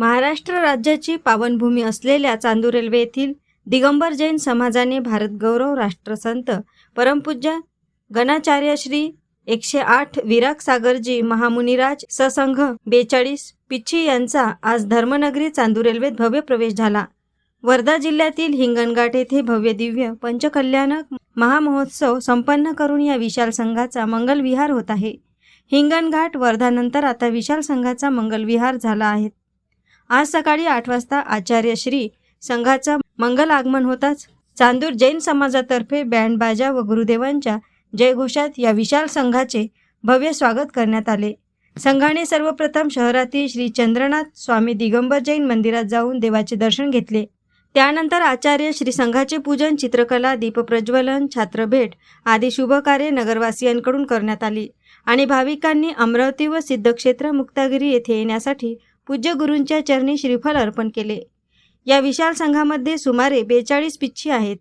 महाराष्ट्र राज्याची पावनभूमी असलेल्या चांदूर रेल्वे येथील दिगंबर जैन समाजाने भारतगौरव राष्ट्रसंत परमपूज्य गणाचार्य श्री एकशे आठ विराग सागरजी महामुनिराज ससंघ बेचाळीस पिच्छी यांचा आज धर्मनगरी चांदूर रेल्वेत भव्य प्रवेश झाला. वर्धा जिल्ह्यातील हिंगणघाट येथे भव्य दिव्य पंचकल्याणक महामहोत्सव संपन्न करून या विशाल संघाचा मंगलविहार होत आहे. हिंगणघाट वर्धानंतर आता विशाल संघाचा मंगलविहार झाला आहे. आज सकाळी आठ वाजता आचार्य श्री संघाचं मंगल आगमन होताच चांदूर जैन समाजातर्फे बँड बाजा व गुरुदेवांच्या जयघोषात या विशाल संघाचे भव्य स्वागत करण्यात आले. संघाने सर्वप्रथम शहरातील श्री चंद्रनाथ स्वामी दिगंबर जैन मंदिरात जाऊन देवाचे दर्शन घेतले. त्यानंतर आचार्य श्री संघाचे पूजन चित्रकला दीपप्रज्वलन छात्रभेट आदी शुभकार्य नगरवासियांकडून करण्यात आली आणि भाविकांनी अमरावती व सिद्धक्षेत्र मुक्तागिरी येथे येण्यासाठी पूज्य गुरूंच्या चरणी श्रीफल अर्पण केले. या विशाल संघामध्ये सुमारे बेचाळीस पिच्छी आहेत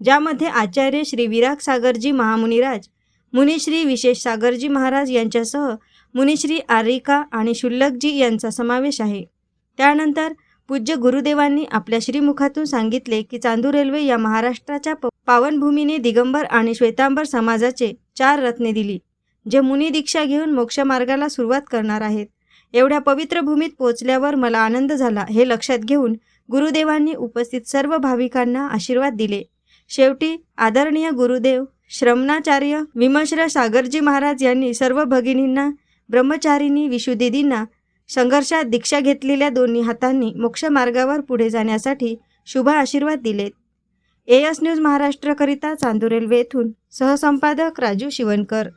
ज्यामध्ये आचार्य श्री विराग सागरजी महामुनिराज मुनिश्री विशेष सागरजी महाराज यांच्यासह मुनिश्री आरिका आणि शुल्लकजी यांचा समावेश आहे. त्यानंतर पूज्य गुरुदेवांनी आपल्या श्रीमुखातून सांगितले की चांदूर रेल्वे या महाराष्ट्राच्या पावनभूमीने दिगंबर आणि श्वेतांबर समाजाचे चार रत्ने दिली जे मुनी दीक्षा घेऊन मोक्षमार्गाला सुरुवात करणार आहेत. एवढ्या पवित्र भूमीत पोचल्यावर मला आनंद झाला हे लक्षात घेऊन गुरुदेवांनी उपस्थित सर्व भाविकांना आशीर्वाद दिले. शेवटी आदरणीय गुरुदेव श्रमणाचार्य विमश्र सागरजी महाराज यांनी सर्व भगिनींना ब्रह्मचारिणी विशुदिदींना संघर्षात दीक्षा घेतलेल्या दोन्ही हातांनी मोक्षमार्गावर पुढे जाण्यासाठी शुभ आशीर्वाद दिलेत एएस न्यूज महाराष्ट्रकरिता चांदूर रेल्वे येथून सहसंपादक राजू शिवणकर